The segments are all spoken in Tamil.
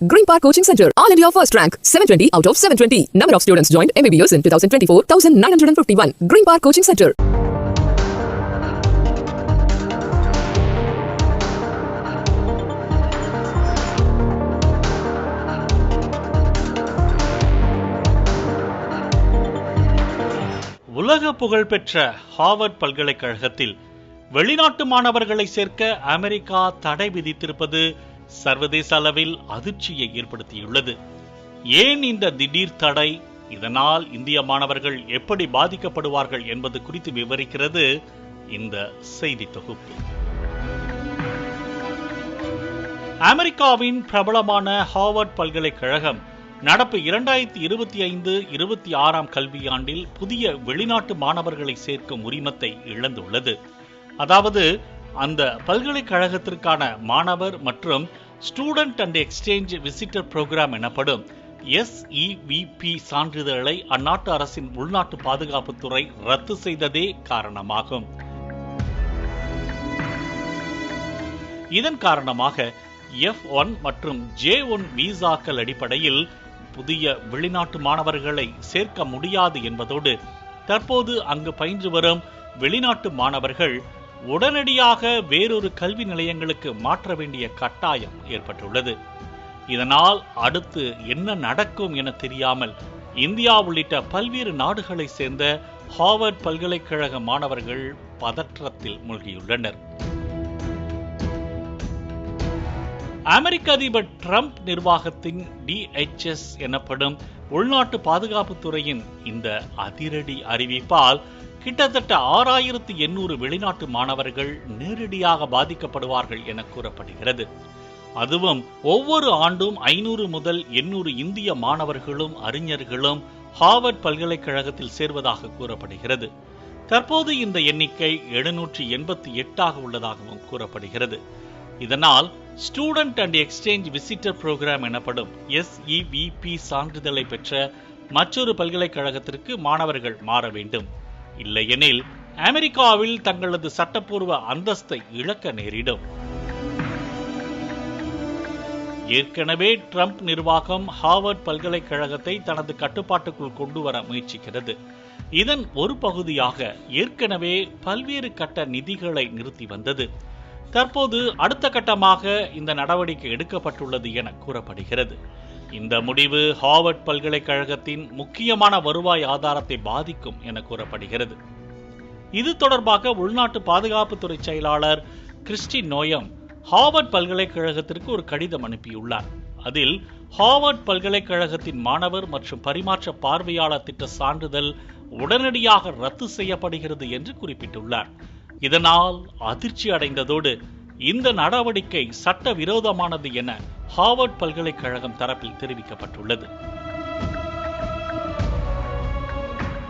Green Park Coaching Center, All India First Rank, 720 out of 720. Number of students joined MBBS in 2024, 1951. Green Park Coaching Center. உலக புகழ்பெற்ற ஹார்வர்ட் பல்கலைக்கழகத்தில் வெளிநாட்டு மாணவர்களை சேர்க்க அமெரிக்கா தடை விதித்திருப்பது சர்வதேச அளவில் அதிர்ச்சியை ஏற்படுத்தியுள்ளது. ஏன் இந்த திடீர் தடை? இதனால் இந்திய மாணவர்கள் எப்படி பாதிக்கப்படுவார்கள் என்பது குறித்து விவரிக்கிறது இந்த செய்தி தொகுப்பு. அமெரிக்காவின் பிரபலமான ஹார்வர்ட் பல்கலைக்கழகம் நடப்பு இரண்டாயிரத்தி இருபத்தி ஐந்து இருபத்தி ஆறாம் கல்வியாண்டில் புதிய வெளிநாட்டு மாணவர்களை சேர்க்கும் உரிமத்தை இழந்துள்ளது. அதாவது அந்த பல்கலைக்கழகத்திற்கான மாணவர் மற்றும் student and exchange visitor program எனப்படும் எஸ்இவிபி சான்றிதழை அந்நாட்டு அரசின் உள்நாட்டு பாதுகாப்புத்துறை ரத்து செய்ததே காரணமாகும். இதன் காரணமாக எஃப் ஒன் மற்றும் ஜே ஒன் விசாக்கள் அடிப்படையில் புதிய வெளிநாட்டு மாணவர்களை சேர்க்க முடியாது என்பதோடு தற்போது அங்கு பயின்று வரும் வெளிநாட்டு மாணவர்கள் உடனடியாக வேறொரு கல்வி நிலையங்களுக்கு மாற்ற வேண்டிய கட்டாயம் ஏற்பட்டுள்ளது. இதனால் அடுத்து என்ன நடக்கும் என தெரியாமல் இந்தியா உள்ளிட்ட பல்வேறு நாடுகளை சேர்ந்த ஹார்வர்ட் பல்கலைக்கழக மாணவர்கள் பதற்றத்தில் மூழ்கியுள்ளனர். அமெரிக்க அதிபர் ட்ரம்ப் நிர்வாகத்தின் டிஎச்எஸ் எனப்படும் உள்நாட்டு பாதுகாப்புத்துறையின் இந்த அதிரடி அறிவிப்பால் கிட்டத்தட்ட ஆறாயிரத்து எண்ணூறு வெளிநாட்டு மாணவர்கள் நேரடியாக பாதிக்கப்படுவார்கள் என கூறப்படுகிறது. அதுவும் ஒவ்வொரு ஆண்டும் ஐநூறு முதல் எண்ணூறு இந்திய மாணவர்களும் அறிஞர்களும் ஹார்வர்ட் பல்கலைக்கழகத்தில் சேர்வதாக கூறப்படுகிறது. தற்போது இந்த எண்ணிக்கை எழுநூற்றி எண்பத்தி எட்டாக உள்ளதாகவும் கூறப்படுகிறது. இதனால் student and exchange visitor program எனப்படும் எஸ்இவிபி சான்றிதழை பெற்ற மற்றொரு பல்கலைக்கழகத்திற்கு மாணவர்கள் மாற வேண்டும். இல்லையெனில் அமெரிக்காவில் தங்களது சட்டப்பூர்வ அந்தஸ்தை இழக்க நேரிடும். ஏற்கனவே ட்ரம்ப் நிர்வாகம் ஹார்வர்ட் பல்கலைக்கழகத்தை தனது கட்டுப்பாட்டுக்குள் கொண்டு வர முயற்சிக்கிறது. இதன் ஒரு பகுதியாக ஏற்கனவே பல்வேறு கட்ட நிதிகளை நிறுத்தி வந்தது. தற்போது அடுத்த கட்டமாக இந்த நடவடிக்கை எடுக்கப்பட்டுள்ளது என கூறப்படுகிறது. இந்த முடிவு ஹார்வர்ட் பல்கலைக்கழகத்தின் முக்கியமான வருவாய் ஆதாரத்தை பாதிக்கும் என கூறப்படுகிறது. இது தொடர்பாக உள்நாட்டு பாதுகாப்புத்துறை செயலாளர் கிறிஸ்டி நோயம் ஹார்வர்ட் பல்கலைக்கழகத்திற்கு ஒரு கடிதம் அனுப்பியுள்ளார். அதில் ஹார்வர்ட் பல்கலைக்கழகத்தின் மாணவர் மற்றும் பரிமாற்ற பார்வையாளர் திட்ட சான்றிதழ் உடனடியாக ரத்து செய்யப்படுகிறது என்று குறிப்பிட்டுள்ளார். இதனால் அதிர்ச்சி அடைந்ததோடு இந்த நடவடிக்கை சட்ட விரோதமானது என ஹார்வர்ட் பல்கலைக்கழகம் தரப்பில் தெரிவிக்கப்பட்டுள்ளது.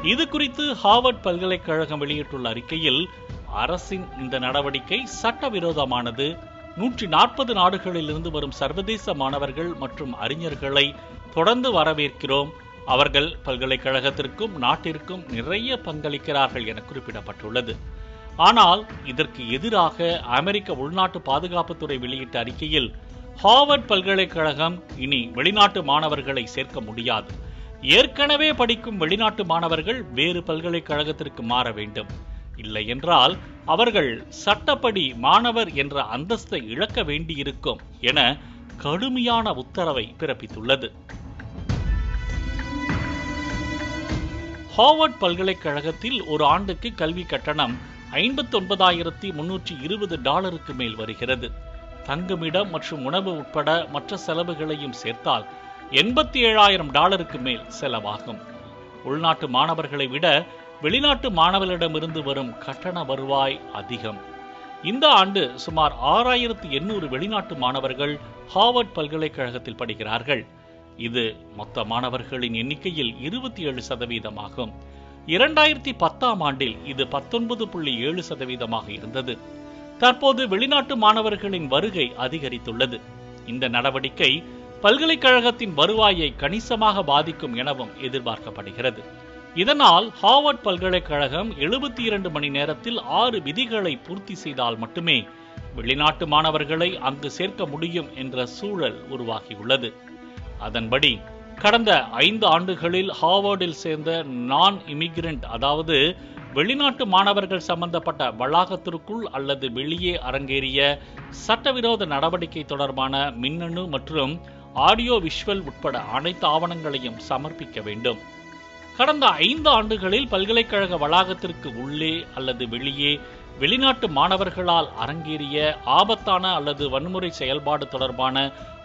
இது குறித்து ஹார்வர்ட் பல்கலைக்கழகம் வெளியிட்டுள்ள அறிக்கையில் அரசின் இந்த நடவடிக்கை சட்டவிரோதமானது. நூற்றி நாற்பது நாடுகளில் இருந்து வரும் சர்வதேச மாணவர்கள் மற்றும் அறிஞர்களை தொடர்ந்து வரவேற்கிறோம். அவர்கள் பல்கலைக்கழகத்திற்கும் நாட்டிற்கும் நிறைய பங்களிக்கிறார்கள் என குறிப்பிடப்பட்டுள்ளது. ஆனால் இதற்கு எதிராக அமெரிக்க உள்நாட்டு பாதுகாப்புத்துறை வெளியிட்ட அறிக்கையில் ஹார்வர்ட் பல்கலைக்கழகம் இனி வெளிநாட்டு மாணவர்களை சேர்க்க முடியாது. ஏற்கனவே படிக்கும் வெளிநாட்டு மாணவர்கள் வேறு பல்கலைக்கழகத்திற்கு மாற வேண்டும். இல்லை என்றால் அவர்கள் சட்டப்படி மாணவர் என்ற அந்தஸ்தை இழக்க வேண்டியிருக்கும் என கடுமையான உத்தரவை பிறப்பித்துள்ளது. ஹார்வர்ட் பல்கலைக்கழகத்தில் ஒரு ஆண்டுக்கு கல்வி கட்டணம் ஐம்பத்தி ஒன்பதாயிரத்தி முன்னூற்றி இருபது டாலருக்கு மேல் வருகிறது. தங்குமிடம் மற்றும் உணவு உட்பட மற்ற செலவுகளையும் சேர்த்தால் எண்பத்தி ஏழாயிரம் டாலருக்கு மேல் செலவாகும். உள்நாட்டு மாணவர்களை விட வெளிநாட்டு மாணவர்களிடமிருந்து வரும் கட்டண வருவாய் அதிகம். இந்த ஆண்டு சுமார் ஆறாயிரத்தி எண்ணூறு வெளிநாட்டு மாணவர்கள் ஹார்வர்ட் பல்கலைக்கழகத்தில் படிக்கிறார்கள். இது மொத்த மாணவர்களின் எண்ணிக்கையில் இருபத்தி ஏழு சதவீதமாகும். இரண்டாயிரத்தி பத்தாம் ஆண்டில் இது பத்தொன்பது புள்ளி ஏழு சதவீதமாக இருந்தது. தற்போது வெளிநாட்டு மாணவர்களின் வருகை அதிகரித்துள்ளது. இந்த நடவடிக்கை பல்கலைக்கழகத்தின் வருவாயை கணிசமாக பாதிக்கும் எனவும் எதிர்பார்க்கப்படுகிறது. இதனால் ஹார்வர்ட் பல்கலைக்கழகம் எழுபத்தி இரண்டு மணி நேரத்தில் ஆறு விதிகளை பூர்த்தி செய்தால் மட்டுமே வெளிநாட்டு மாணவர்களை அங்கு சேர்க்க முடியும் என்ற சூழல் உருவாகியுள்ளது. அதன்படி கடந்த ஐந்து ஆண்டுகளில் ஹார்வர்டில் சேர்ந்த நான் இமிகிரண்ட் அதாவது வெளிநாட்டு மாணவர்கள் சம்பந்தப்பட்ட வளாகத்திற்குள் அல்லது வெளியே அரங்கேறிய சட்டவிரோத நடவடிக்கை தொடர்பான மின்னணு மற்றும் ஆடியோ விஷுவல் உட்பட அனைத்து ஆவணங்களையும் சமர்ப்பிக்க வேண்டும். கடந்த ஐந்து ஆண்டுகளில் பல்கலைக்கழக வளாகத்திற்கு உள்ளே அல்லது வெளியே வெளிநாட்டு மாணவர்களால் அரங்கேறிய ஆபத்தான அல்லது வன்முறை செயல்பாடு தொடர்பான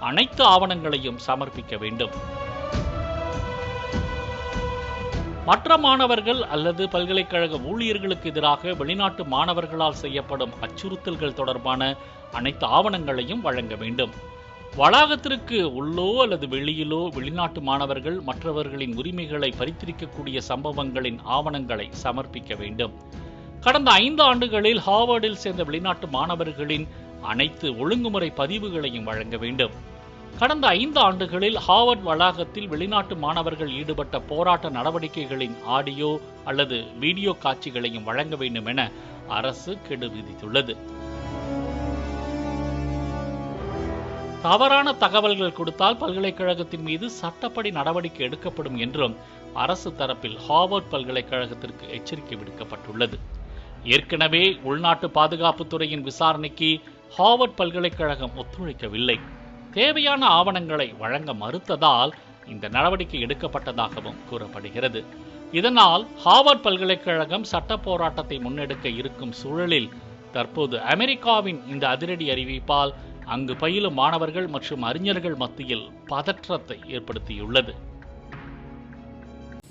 அனைத்து ஆவணங்களையும் சமர்ப்பிக்க வேண்டும். மற்ற மாணவர்கள் அல்லது பல்கலைக்கழக ஊழியர்களுக்கு எதிராக வெளிநாட்டு மாணவர்களால் செய்யப்படும் அச்சுறுத்தல்கள் தொடர்பான அனைத்து ஆவணங்களையும் வழங்க வேண்டும். வளாகத்திற்கு உள்ளோ அல்லது வெளியிலோ வெளிநாட்டு மாணவர்கள் மற்றவர்களின் உரிமைகளை பறித்திருக்கக்கூடிய சம்பவங்களின் ஆவணங்களை சமர்ப்பிக்க வேண்டும். கடந்த ஐந்து ஆண்டுகளில் ஹார்வர்டில் சேர்ந்த வெளிநாட்டு மாணவர்களின் அனைத்து ஒழுங்குமுறை பதிவுகளையும் வழங்க வேண்டும். கடந்த ஐந்து ஆண்டுகளில் ஹார்வர்ட் வளாகத்தில் வெளிநாட்டு மாணவர்கள் ஈடுபட்ட போராட்ட நடவடிக்கைகளின் ஆடியோ அல்லது வீடியோ காட்சிகளையும் வழங்க வேண்டும் என அரசு கெடு விதித்துள்ளது. தவறான தகவல்கள் கொடுத்தால் பல்கலைக்கழகத்தின் மீது சட்டப்படி நடவடிக்கை எடுக்கப்படும் என்றும் அரசு தரப்பில் ஹார்வர்ட் பல்கலைக்கழகத்திற்கு எச்சரிக்கை விடுக்கப்பட்டுள்ளது. ஏற்கனவே உள்நாட்டு பாதுகாப்புத்துறையின் விசாரணைக்கு ஹார்வர்ட் பல்கலைக்கழகம் ஒத்துழைக்கவில்லை. தேவையான ஆவணங்களை வழங்க மறுத்ததால் இந்த நடவடிக்கை எடுக்கப்பட்டதாகவும் கூறப்படுகிறது இதனால் ஹார்வர்ட் பல்கலைக்கழகம் சட்ட போராட்டத்தை முன்னெடுக்க இருக்கும் சூழலில் தற்போது அமெரிக்காவின் இந்த அதிரடி அறிவிப்பால் அங்கு பயிலும் மாணவர்கள் மற்றும் அறிஞர்கள் மத்தியில் பதற்றத்தை ஏற்படுத்தியுள்ளது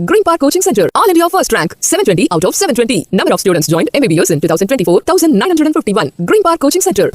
Green Park Coaching Center, All India First Rank, 720 out of 720. Number of students joined MBBS in 2024, 1951. Green Park Coaching Center.